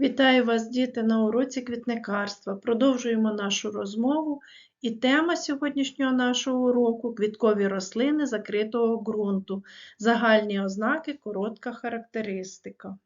Вітаю вас, діти, на уроці квітникарства. Продовжуємо нашу розмову. І тема сьогоднішнього нашого уроку квіткові рослини закритого ґрунту. Загальні ознаки, коротка характеристика.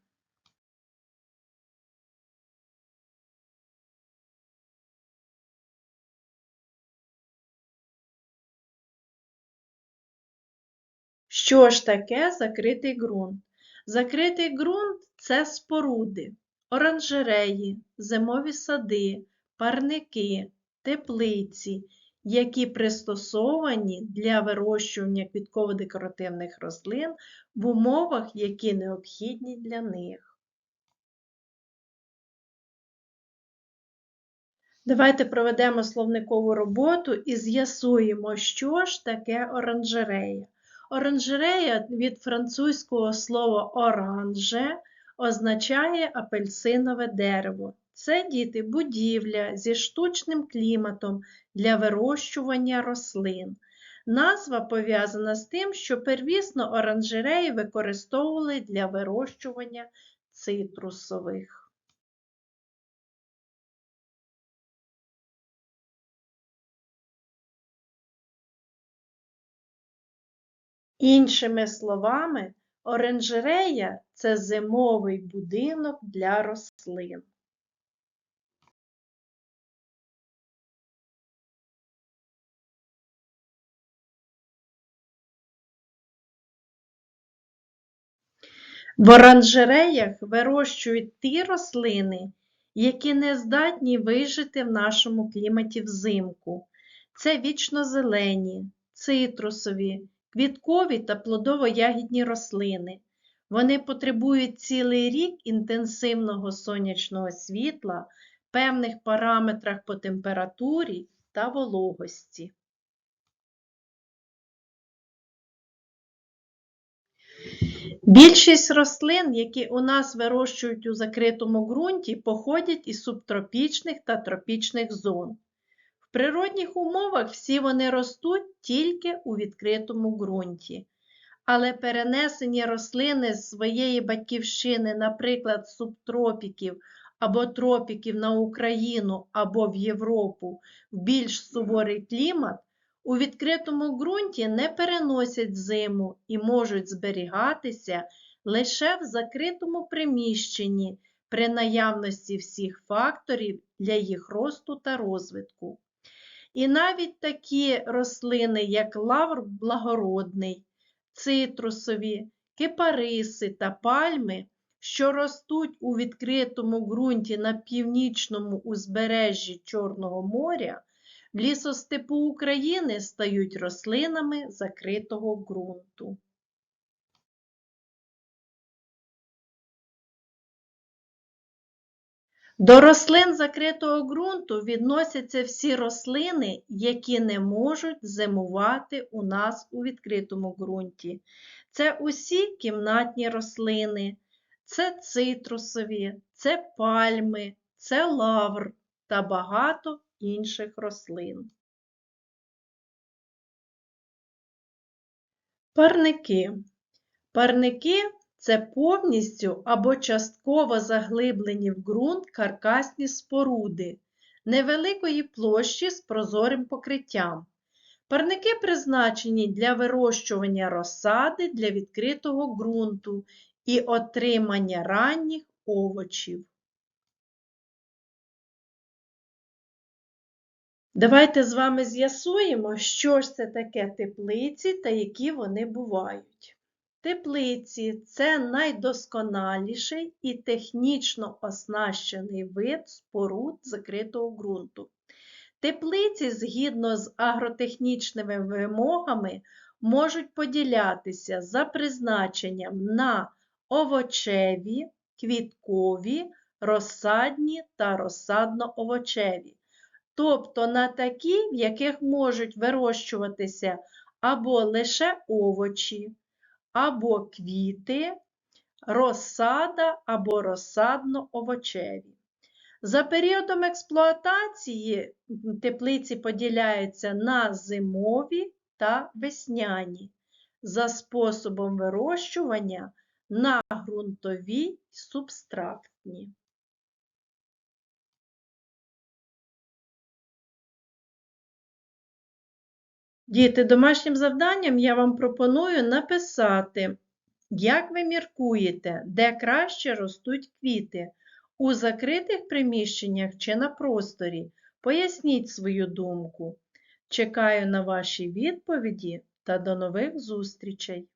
Що ж таке закритий ґрунт? Закритий ґрунт це споруди, оранжереї, зимові сади, парники, теплиці, які пристосовані для вирощування квітково-декоративних рослин в умовах, які необхідні для них. Давайте проведемо словникову роботу і з'ясуємо, що ж таке оранжерея. Оранжерея від французького слова оранже означає апельсинове дерево. Це діти будівля зі штучним кліматом для вирощування рослин. Назва пов'язана з тим, що первісно оранжереї використовували для вирощування цитрусових. Іншими словами, оранжерея це зимовий будинок для рослин. В оранжереях вирощують ті рослини, які не здатні вижити в нашому кліматі взимку. Це вічнозелені, цитрусові, квіткові та плодово-ягідні рослини. Вони потребують цілий рік інтенсивного сонячного світла, певних параметрах по температурі та вологості. Більшість рослин, які у нас вирощують у закритому ґрунті, походять із субтропічних та тропічних зон природних умовах всі вони ростуть тільки у відкритому ґрунті. Але перенесені рослини з своєї батьківщини, наприклад, субтропіків або тропіків на Україну або в Європу в більш суворий клімат, у відкритому ґрунті не переносять зиму і можуть зберігатися лише в закритому приміщенні при наявності всіх факторів для їх росту та розвитку. І навіть такі рослини, як лавр благородний, цитрусові, кипариси та пальми, що ростуть у відкритому ґрунті на північному узбережжі Чорного моря, в лісостепу України стають рослинами закритого ґрунту. До рослин закритого ґрунту відносяться всі рослини, які не можуть зимувати у нас у відкритому ґрунті. Це усі кімнатні рослини, це цитрусові, це пальми, це лавр та багато інших рослин. Парники. Парники це повністю або частково заглиблені в ґрунт каркасні споруди невеликої площі з прозорим покриттям. Парники призначені для вирощування розсади для відкритого ґрунту і отримання ранніх овочів. Давайте з вами з'ясуємо, що ж це таке теплиці та які вони бувають. Теплиці це найдосконаліший і технічно оснащений вид споруд закритого ґрунту. Теплиці, згідно з агротехнічними вимогами, можуть поділятися за призначенням на овочеві, квіткові, розсадні та розсадно-овочеві. Тобто на такі, в яких можуть вирощуватися або лише овочі або квіти, розсада або розсадно-овочеві. За періодом експлуатації теплиці поділяються на зимові та весняні, за способом вирощування на ґрунтові субстратні. Діти, домашнім завданням я вам пропоную написати, як ви міркуєте, де краще ростуть квіти, у закритих приміщеннях чи на просторі. Поясніть свою думку. Чекаю на ваші відповіді та до нових зустрічей!